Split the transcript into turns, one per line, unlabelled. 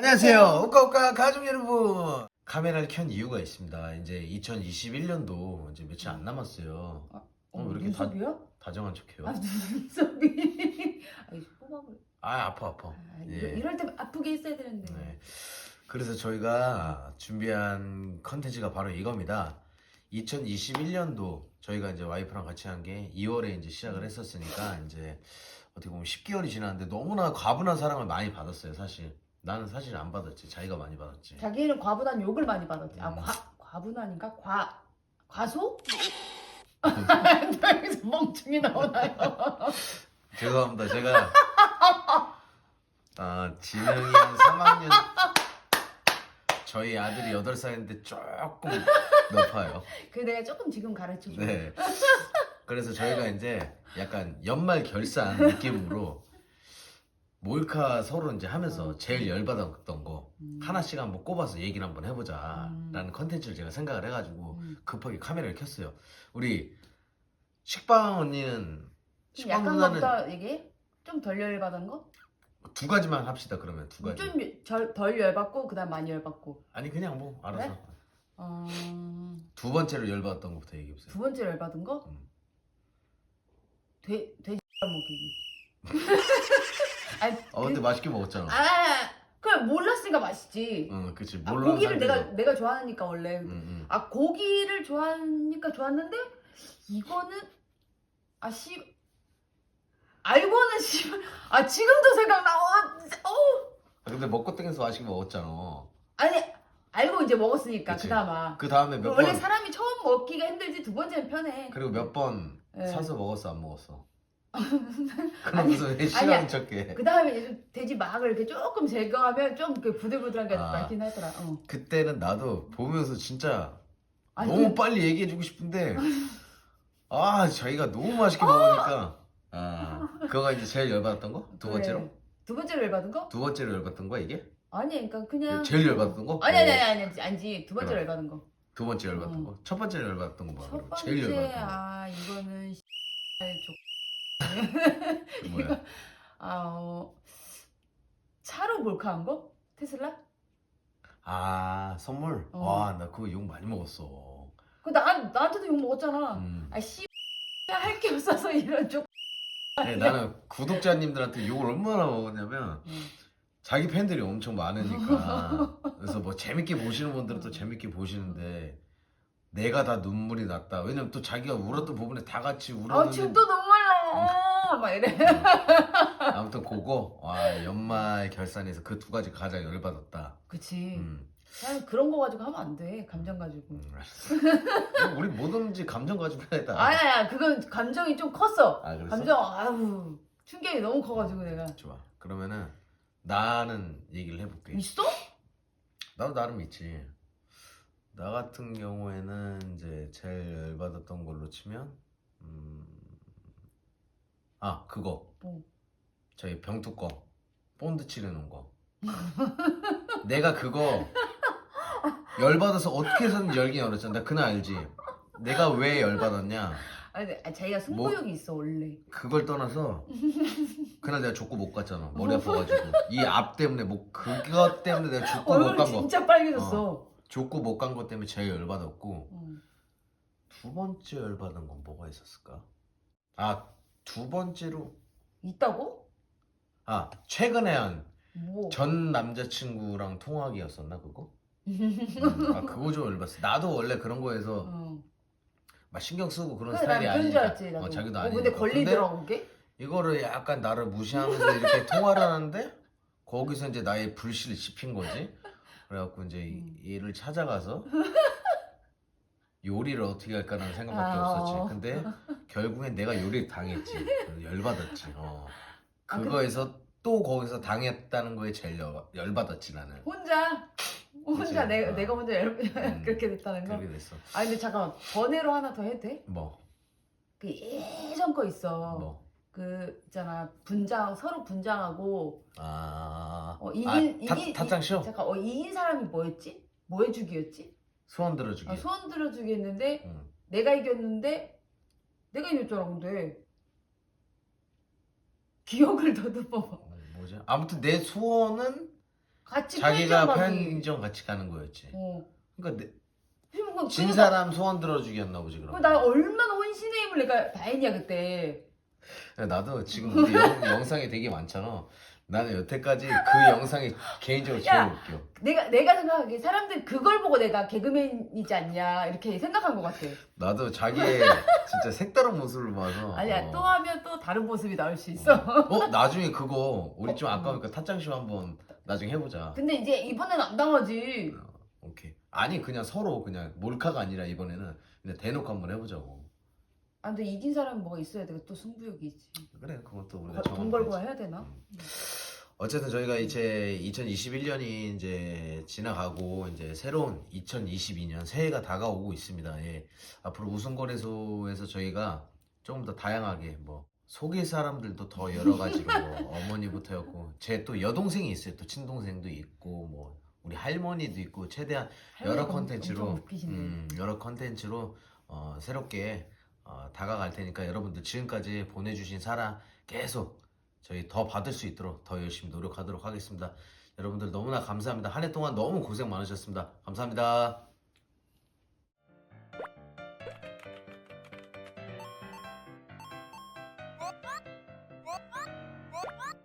안녕하세요. 우까우까 가족 여러분. 카메라를 켠 이유가 있습니다. 이제 2021년도 이제 며칠 안 남았어요.
어,
어, 왜 이렇게 다-
눈썹이요?
다정한 척해요.
아 눈썹이. 아 뽑아버려.
아 아파 아파.
아,
예.
이럴, 이럴 때 아프게 있어야 되는데.
네. 그래서 저희가 준비한 컨텐츠가 바로 이겁니다. 2021년도 저희가 이제 와이프랑 같이 한 게 2월에 이제 시작을 했었으니까 이제 어떻게 보면 10개월이 지났는데 너무나 과분한 사랑을 많이 받았어요, 사실. 나는 사실 안 받았지. 자기가 많이 받았지.
자기는 과분한 욕을 많이 받았지. 아
음.
과 과분한인가? 과 과소?
음.
여기서 멍충이 나오나요?
죄송합니다. 제가 아, 지능이 한 3학년 저희 아들이 8살인데 조금 높아요.
그 내가 조금 지금 가르쳐 줘.
네. 그래서 저희가 이제 약간 연말 결산 느낌으로 몰카 서로 이제 하면서 제일 열받았던 거
음.
하나씩 한번 꼽아서 얘기를 한번 해보자라는
음.
컨텐츠를 제가 생각을 해가지고
음.
급하게 카메라를 켰어요. 우리 식빵 언니는
좀
식빵
약간
누나는
이게 좀 덜 열받은 거?
두 가지만 합시다 그러면 두 가지.
좀 덜 열받고 그다음 많이 열받고.
아니 그냥 뭐 알아서?
어...
두 번째로 열받았던 것부터 얘기해 보세요.
두 번째 열받은 거?
음.
돼 돼지 먹이기. 아니,
어 근데 맛있게 먹었잖아.
아, 그냥 몰랐으니까 맛있지.
응, 그치.
아,
몰라.
고기를 내가 내가 좋아하니까 원래.
응, 응.
아 고기를 좋아하니까 좋았는데 이거는 아씨 알고는 씨아 지금도 생각나. 어, 어우.
아, 근데 먹고 땡겨서 맛있게 먹었잖아.
아니 알고 이제 먹었으니까
그치.
그나마.
그 다음에 몇
원래
번.
사람이 처음 먹기가 힘들지 두 번째는 편해.
그리고 몇 번
네.
사서 먹었어, 안 먹었어? 그러면서 왜. 싫어하는 척해?
그 다음에 이제 좀 돼지 막을 이렇게 조금 제거하면 좀 그 부들부들한 게
아.
낫긴 하더라. 어.
그때는 나도 보면서 진짜
아니,
너무
그-
빨리 얘기해주고 싶은데 아 자기가 너무 맛있게 먹으니까 아 그거가 이제 제일 열받았던 거? 두
그래.
번째로?
두 번째로 열받은 거?
두 번째로 열받던 거야 이게?
아니 그러니까 그냥
제일 열받았던 거?
아니 아니
어,
아니 아니 아니지 두 번째로
그래.
열받은 거.
두 번째 열받던
어.
거? 첫 번째 열받던 거 뭐야?
첫? 번째
제일 열받던 거
아 이거는 족
뭐야?
아 어, 차로 몰카한 거? 테슬라?
아 선물?
어.
와나 그거 욕 많이 먹었어
그 나, 나한테도 욕 먹었잖아.
음.
아 씨 할 게 없어서 이런 족.
네, 나는 구독자님들한테 욕을 얼마나 먹었냐면
음.
자기 팬들이 엄청 많으니까 그래서 뭐 재밌게 보시는 분들은 또 재밌게 보시는데 내가 다 눈물이 났다 왜냐면 또 자기가 울었던 부분에 다 같이
아
울었는데
지금 또 눈물 나. 막 이래.
아무튼 그거 와 연말 결산에서 그 두 가지 가장 열받았다
그치.
음.
난 그런 거 가지고 하면 안 돼. 감정 가지고.
음, 알았어. 우리 뭐든지 감정 가지고 해야 돼
아니 아니 그건 감정이 좀 컸어.
아 그랬어?
감정 아우 충격이 너무 커가지고 내가.
좋아 그러면은 나는 얘기를 해볼게
있어?
나도 나름 있지. 나 같은 경우에는 이제 제일 열받았던 걸로 치면, 음, 아 그거
뭐?
저희 병뚜껑 본드 칠해놓은 거. 내가 그거 열받아서 어떻게 해서든 열긴 열었잖아. 나 그날 알지. 내가 왜 열받았냐?
아니 자기가 승부욕이 있어 원래.
그걸 떠나서 그날 내가 족구 못 갔잖아. 머리 아파가지고 이 앞 때문에 뭐 그것 때문에 내가 족구 못
얼굴
간 거.
진짜 빨개졌어.
족구 못 간 것 때문에 제일 열받았고
응.
두 번째 열받은 건 뭐가 있었을까? 아 두 번째로
있다고?
아 최근에 한
뭐?
전 남자친구랑 통화기였었나 그거? 음, 아 그거 좀 열받았어. 나도 원래 그런 거에서
어.
막 신경 쓰고 그런
그래
스타일이
난 그런 줄
아니니까.
알았지 나도.
어, 자기도
어,
아니니까.
근데 걸리더라고 그게?
이거를 약간 나를 무시하면서 이렇게 통화를 하는데 거기서 이제 나의 불씨를 지핀 거지. 그래갖고 이제 이-
음.
얘를 찾아가서 요리를 어떻게 할까라는 생각밖에
아,
없었지.
어.
근데 결국엔 내가 요리를 당했지. 열받았지. 어.
아,
그거에서 또 거기서 당했다는 거에 제일 열, 열받았지 나는.
혼자 혼자
그치.
내가
어.
내가 혼자 열...
음.
그렇게 됐다는 거.
그렇게 됐어.
아 근데 잠깐 번외로 하나 더 해도 돼?
뭐,
그 예전 거 있어.
뭐.
그 있잖아 분장 서로 분장하고
아,
어,
아,
이긴
타,
이긴
타짱 쇼?
잠깐 어 이긴 사람이 뭐였지? 뭐 해주기였지?
소원 들어주기.
아, 소원 들어주기 했는데
응.
내가 이겼는데 내가 이겼잖아 근데 기억을 더듬어
어, 뭐지? 아무튼 내 소원은
같이
자기가
편의점
같이 가는 거였지.
어.
그러니까 내- 진 사람 소원 들어주기였나 보지 그럼.
나 얼마나 혼신의 힘을 내가 다했냐 그때.
나도 지금 우리 영, 영상이 되게 많잖아. 나는 여태까지 그 영상이 개인적으로 제일
야.
웃겨.
내가 내가 생각하기에 사람들 그걸 보고 내가 개그맨이지 않냐 이렇게 생각한 것 같아.
나도 자기의 진짜 색다른 모습을 봐서.
아니야
어.
또 하면 또 다른 모습이 나올 수 있어.
어 나중에 그거 우리 좀 아까우니까 타짱쇼 한번 나중에 해보자.
근데 이제 이번엔 안 당하지.
오케이. 아니 그냥 서로 그냥 몰카가 아니라 이번에는 그냥 대놓고 한번 해보자고.
아 근데 이긴 사람은 뭐가 있어야 돼. 또 승부욕이 있지.
그래 그것도 우리가
돈
정하면
걸고
되지.
해야 되나?
음. 어쨌든 저희가 이제 2021년이 이제 지나가고 이제 새로운 2022년 새해가 다가오고 있습니다. 예. 앞으로 우승거래소에서 저희가 조금 더 다양하게 뭐 속일 사람들도 더 여러 가지로 뭐 어머니부터였고 제 또 여동생이 있어요. 또 친동생도 있고 뭐 우리 할머니도 있고 최대한 여러
할머니가
컨텐츠로
엄청 웃기시네.
음, 여러 컨텐츠로 어, 새롭게 어, 다가갈 테니까 여러분들 지금까지 보내주신 사랑 계속 저희 더 받을 수 있도록 더 열심히 노력하도록 하겠습니다. 여러분들 너무나 감사합니다. 한 해 동안 너무 고생 많으셨습니다. 감사합니다. What? What?